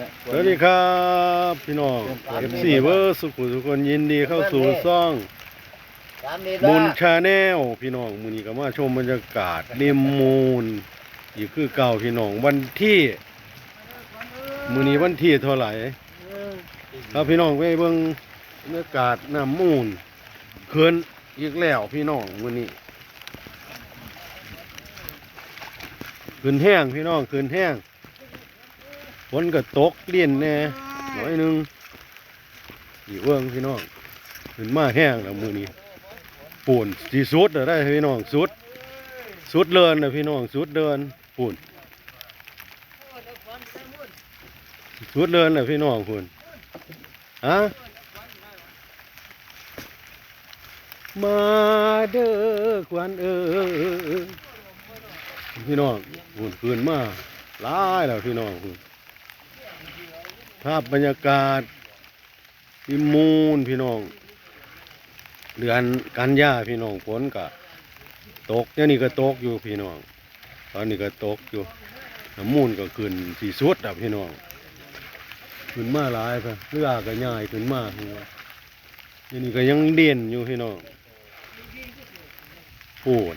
แหละสวัสดีครับพี่น้องเอฟซีเวอร์สุขุมทุกคนยินดีเข้าสู่ซ่องตามนี้มูละลชาแนลพี่น้องมือนี้ก็มาชมบรรยากาศริมมูลอีกคือเก่าพี่น้องวันที่มือนี้วันที่เท่าไหร่ครับพี่น้องไปเบิ่งบรรยากาศน้ำมูลเขื่อนอีกแล้วพี่น้องมือนี้ขึ้นแห้งพี่น้องขึ้นแห้ง ฝนก็ตกเลี่ยนแน่หน่อยนึงอีกเวิงพี่น้องขึ้นมาแห้งแล้วมือนี้ปูนสีสุดได้พี่น้องสุดสุดเดินนะพี่น้องสุดเดินปูนสุดเดินนะพี่น้องปูนฮะมาเด้อควันเออพี่น้องปูนคืนมาหลายแล้วพี่น้องปูน ภาพบรรยากาศที่มูนพี่น้อง เดือนกันยาพี่น้องฝนก็ตกเนี่ยนี่ก็ตกอยู่พี่น้อง ตอนนี้ก็ตกอยู่น้ำมูลก็ขึ้นสีสุดอะพี่น้องขึ้นมาหลายไปเรือก็ย่ายขึ้นมาพี่น้องนี่นี่ก็ยังเด่นอยู่พี่น้องปูน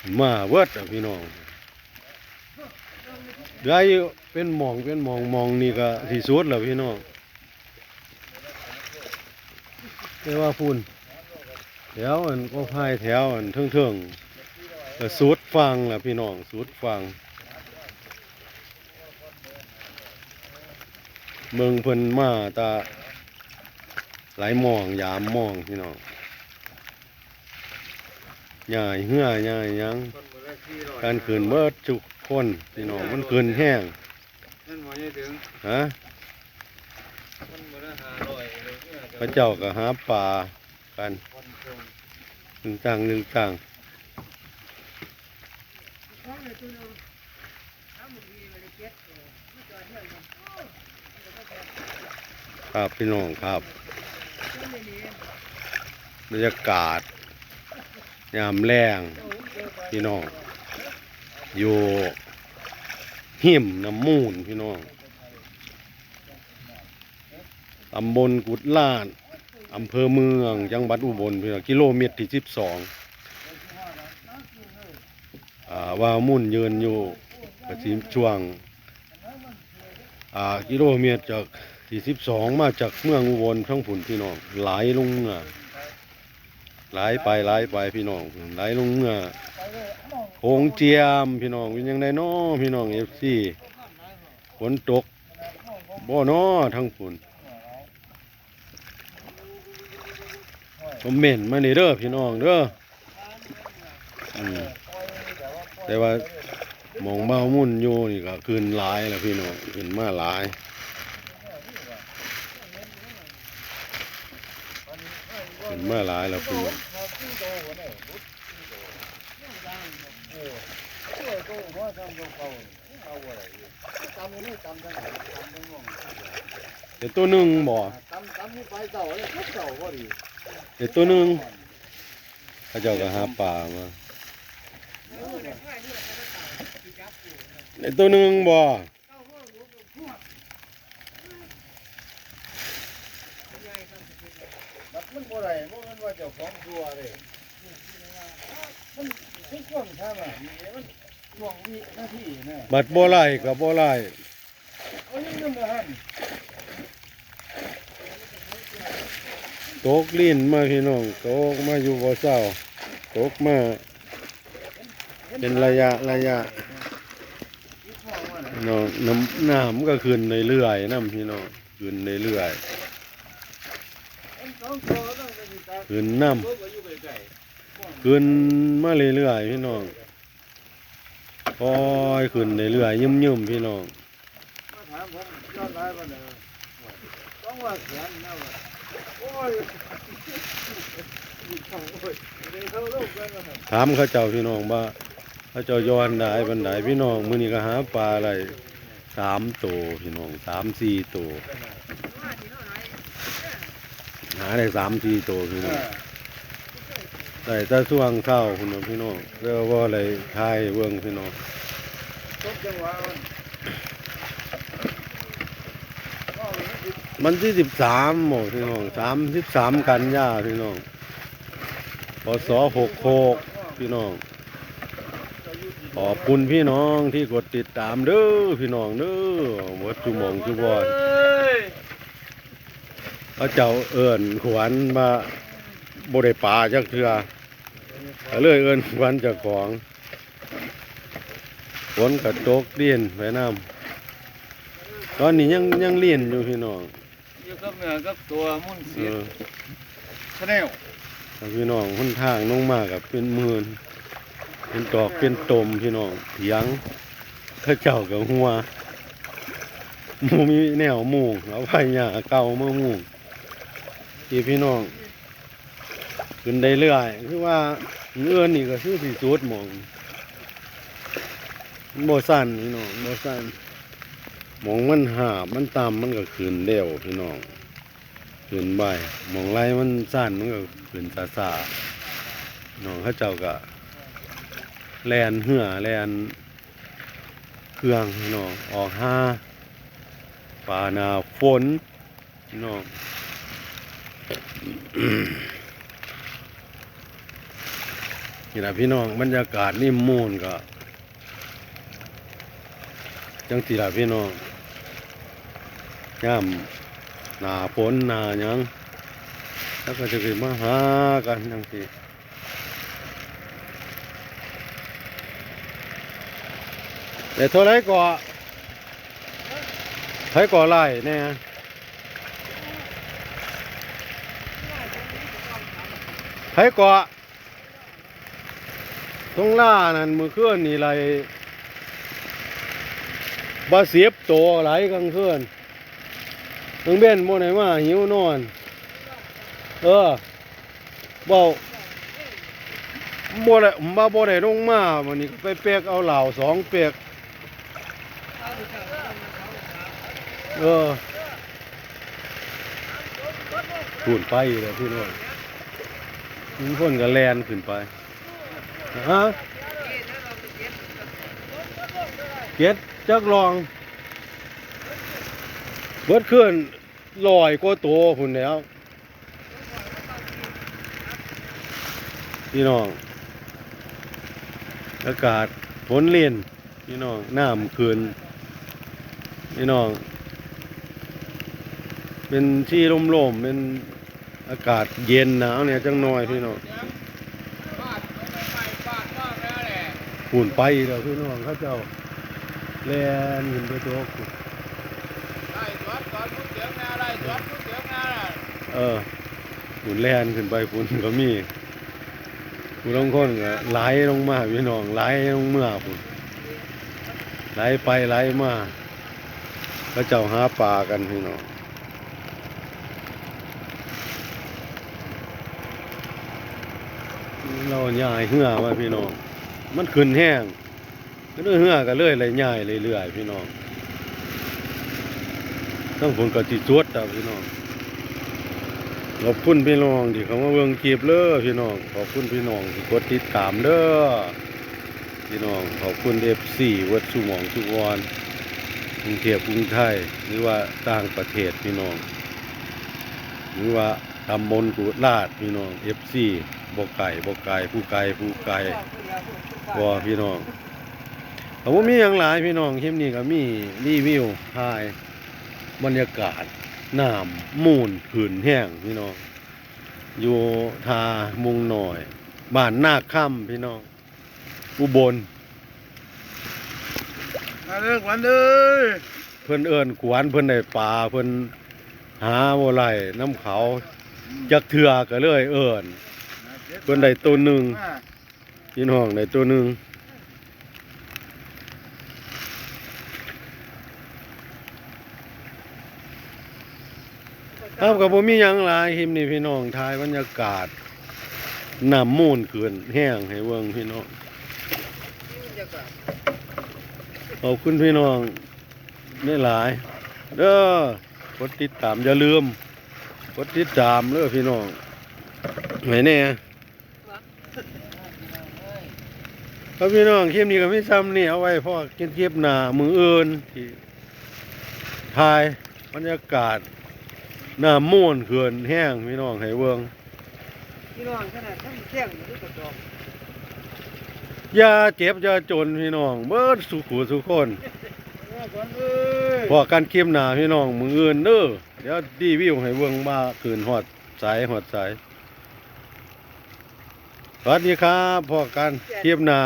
ขึ้มาเวิร์ดอะพี่น้อง ได้เป็นหมองเป็นหมองหมองนี่ก็สีสุดแล้วพี่น้องเรียกว่าพุ่นแถวอันก็พายแถวอันเทิงๆก็สูดฟังละพี่น้องสูดฟัง เมืองเพิ่นมาตาไหลายมองยามมองพี่น้องใหญ่เหื่อใหญ่ยังการขืนเบิดจุก คนพี่น้องมันขืนแห้งนั่นหมอยังถึงฮะมันบ่ได้หาร้อยเลยเนี่ยพระเจ้าก็หาป่ากันคนคงหนึ่งต่างหนึ่งต่างครับพี่น้องครับบรรยากาศยามแรงพี่น้อง อยู่หิมน้ำมูลพี่น้องตำบลกุดลาดอำเภอเมืองจังหวัดอุบลพี่น้องกิโลเมตรที่สิบสองอ่าว่ามุ่นยืนอยู่กระสิช่วงอ่ากิโลเมตรจากที่สิบสองมาจากเมืองอุบลทั้งผุนพี่น้องไหลลงเมื่อไหลไปหลไปพี่น้องหลลงเมื่อโขงเจียมพี่น้องเป็นยังไงน้อพี่น้องเอฟซีฝนตกบ่น้อทั้งผุนคอมเมนต์มานี่เด้อพี่น้องเด้ออืมแต่ว่ามองเบามุ่นอยู่นี่ก็คืนหลายแล้วพี่น้องคืนมาหลาย คืนมาหลายแล้วพี่น้องเดี๋ยวตัวหนึ่งบ่เดี๋ยวตัวหนึ่งเข้าเจ้าก็หาป่ามาเดี๋ยวตัวหนึ่งบ่ บัด มันบ่ได้บ่แม่นว่าเจ้าของตัวเลยมันมันช่วงทางอะมีมันช่วงวินาทีนะบัดบ่ไล่กับบ่ไล่เอายังนำบ่หันตกลิ้นมาพี่น้องตกมาอยู่บ่เศร้าตกมา เป็นระยะระยะพี่น้องน้ำน้ำก็ขึ้นเรื่อยๆน้ำพี่น้องขึ้นเรื่อยมันสองตัวต้องไปอยู่ตาๆ ขึ้นน้ตัวก็อยู่ไกลำขึ้นมาเรื่อยๆพี่น้องคอยขึ้นเรื่อยๆยืมๆพี่น้องถามข้าเจ้าพี่น้องว่าเขาเจ้าย้อนได้บันไดพี่น้องมื้อนี้ก็หาปลาอะไรสามตัวพี่น้องสามสี่ตัว หาได้สามสี่ตัวพี่น้องได้แต่ช่วงเข้าพี่น้องพี่น้องเรียกว่าอะไรทายเบิ่งพี่น้องตบจังหวะมันมันที่สิบสามหมดพี่น้องสามสิบสามกันยาพี่น้องพศหกหกพี่น้องขอบคุณพี่น้องที่กดติดตามเด้อพี่น้องเด้อวัดจุหมองจุบอน พระเจ้าเอิญขวัญมาบริป่าจักเทือก็เลยเอิญขวัญเจากของฝนกระตกเลียนไปน้ำตอนนี้ยังยังเลียนอยู่พี่น้องอยู่กับเนื้อกับตัวมุ่นเอเสียอชาแนลถ้าพี่น้องหนทางน้องมากกับเป็นหมื่นเป็นตอกเป็นตมพี่น้องเถียงเข้าเจ้ากับหัวหมูมีแนวหมูเอาไผ่หญ้าเก่ามาหมู ที่พี่น้องขึ้นได้เรื่อยคือว่าเงื่อนนี่ก็คือสีสุดหมองมันบ่สั้นพี่น้องโบสั้นหมองมันหาบมันต่ำมันก็ขึ้นเร็วพี่น้องขึ้นใบหมองไรมันสั้นมันก็ขึ้นซาซาน้องเขาเจ้าก็แลนเหือแลนเครื่องพี่น้องออกห้าป่านาฝนพี่น้อง นี่นะพี่น้องบรรยากาศนิ่มูนก็จังสีละพี่น้องย่ำหนาฝนหนาหยังแล้วก็จะขึ้นมาหากันจังสิแต่เท่าไรก่อไผก่อไล่เนี่ย ผก่อตรงล่านั่นมือเคลื่อนนี่ไรบาเสียบโตไหลกลางคืนถึงเบนโมไหนมาหิวนอน เออเบาบ่ได้มาบ่ได้ลงมาวันนี้ไปเปียกเอาเหล่าสองเปียกเออพูนไปเลยพี่น้อง มีคนก็แลนขึ้นไปฮะเก็ดจักลอง เบิดขึ้นลอยกว่าตัวพุ่นแล้วพี่น้อง อากาศฝนเลียนพี่น้องน้ำคืนพี่น้อง เป็นที่ลมๆเป็น อากาศเย็นหนาวเนี่ยจังน้อยพี่น้องหุ่นไปแล้วพี่น้องเขาเจ้าแลนขึ้นไปตัวขุดได้สวนสวนผู้เสียงนาได้สวนผู้เสียงนาเออฝุ่นแลนขึ้นไปฝุ่นก็มีฝุ่นลงคนก็ไหลลงมาพี่น้องไหลลงเมื่อฝุ่นไหลไปไหลมาก็เจ้าหาปลากันพี่น้อง เราย่ายเหือมาพี่น้อง มันขึ้นแห้งก็ด้วยเหือก็เลยเลยย่ายเรื่อยพี่น้องต้องฝนก็จิจวดแต่พี่น้องขอบคุณพี่น้องที่เขามาเบิ่งคลิปเด้อพี่น้อง ขอบคุณพี่น้องที่กดติดตามเด้อพี่น้องขอบคุณ FC วัดสุหมองสุวรรณกรุงเทพกรุงไทยหรือว่าต่างประเทศพี่น้อง หรือว่า ตำบลกุดลาดพี่น้อง FC บ่ไก่บ่ไก่ผู้ไก่ผู้ไก่บ่พี่น้องเขาบ่มีหยังหลายพี่น้องคลิปนี้ก็มีรีวิวถ่ายบรรยากาศน้ำมูลผืนแห้งพี่น้องอยู่ทามุงหน่อยบ้านนาค่ำพี่น้องอุบลมาเลิกวันเลยเพิ่นเอิ้นขวานเพิ่นได้ปลาเพิ่นหาบ่ไหลน้ำเขา จักเถื่อก็เลย เอิ้นเพิ่นได้ตัวหนึ่งพี่น้องได้ตัวหนึ่งครับกับผมมียังหลายหิมนี่พี่น้องทายบรรยากาศน้ำมูลเกินแห้งให้เบิ่งพี่น้องขอบคุณพี่น้องได้หลาย เด้อกดติดตามอย่าลืม กดติดตามเด้อพี่น้องไหนแน่ครับพี่น้องคลิปนี้ก็ไม่ซ้ำนี่เอาไว้เพราะกินคลิปหน้ามืออื่นที่ถ่ายบรรยากาศน้ำม่วนเขื่อนแห้งพี่น้องให้เบิ่งพี่น้องขนาดทั้งแจ้งอยู่ที่กระจอกอย่าเจ็บอย่าจนพี่น้อง เบิดสุขุสุขคนเออก่อนเอ้ยพอกันคลิปหน้าพี่น้องมื้ออื่นเด้อเดี๋ยวดีวิวให้เบิ่งมาคืนหอดสายหอดสายสวัสดีครับพอกันคลิปหน้า